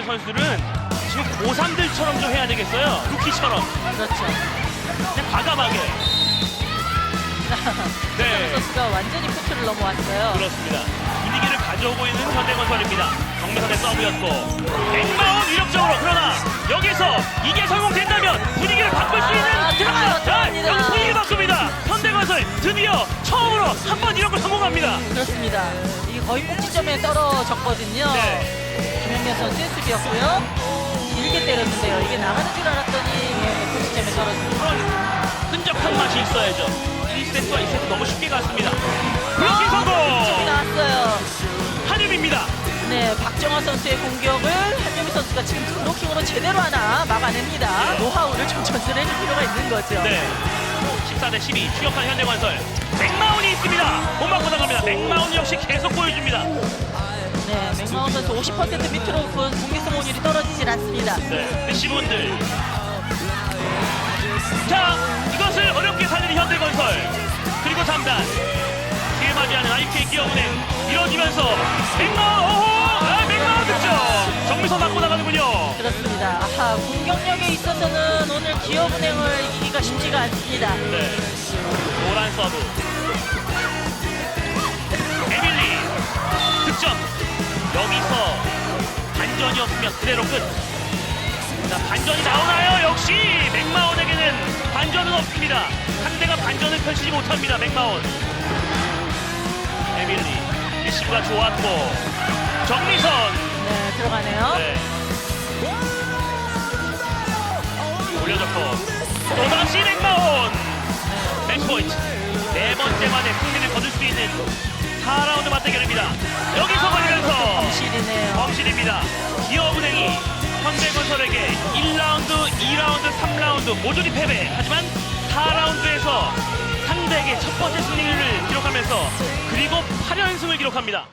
될 선수들은 지금 고3들처럼 좀 해야 되겠어요. 루키처럼. 그렇죠. 그냥 과감하게. 네. 선수가 완전히 코트를 넘어왔어요. 그렇습니다. 분위기를 가져오고 있는 현대건설입니다. 정면선의 서브였고 앵마운 위력적으로 그러나 여기서 이게 성공된다면 분위기를 바꿀 수 있는 아, 들어가요. 자, 들어갑니다. 여기 분위기 바꿉니다. 현대건설 드디어 처음으로 한 번 이런 걸 성공합니다. 그렇습니다. 이게 거의 꼭지점에 떨어졌거든요. 네. 김현경 선수의 수비였고요. 길게 때렸는데요. 이게 나가는 줄 알았더니 예, 꼭지점에 떨어졌습니다. 그런 끈적한 맛이 있어야죠. 1세트와 2세트 너무 쉽게 갔습니다. 블로킹 점이 성공! 나왔어요. 한유미입니다. 네, 박정화 선수의 공격을 한유미 선수가 지금 블로킹으로 제대로 하나 막아냅니다. 노하우를 좀 전수를 해줄 필요가 있는 거죠. 네. 14대 12 추격한 현대건설 맥마운이 있습니다. 못 맞고 나갑니다. 맥마운 역시 계속 보여줍니다. 네, 맥마운 선수 50% 밑으로 그 공격 성공률이 떨어지질 않습니다. 네, 리시브분들. 자, 이것을 어렵게 살리는 현대건설. 그리고 3단. 뒤에 맞이하는 IK 기업은행. 이뤄지면서 맥마운, 오호! 아, 맥마운 득점! 정미서 맞고 나가는군요. 그렇습니다. 아하, 공격력에 있어서는 오늘 기업은행을 이기기가 쉽지가 않습니다. 네. 노란 서브. 전이 없으면 그대로 끝. 자, 반전이 나오나요? 역시 맥마온에게는 반전은 없습니다. 상대가 반전을 펼치지 못합니다. 맥마온. 에밀리. 리시브가 좋았고. 정미선. 네, 들어가네요. 네. 올려줬고. 또다시 맥마온. 매치포인트. 네 번째 만에 승리를 거둘 수 있는 4라운드 맞대결입니다. 여기서 걸리면서 범실이네요. 범실입니다. 기업은행이 현대건설에게 1라운드, 2라운드, 3라운드 모조리 패배. 하지만 4라운드에서 상대에게 첫 번째 승리를 기록하면서 그리고 8연승을 기록합니다.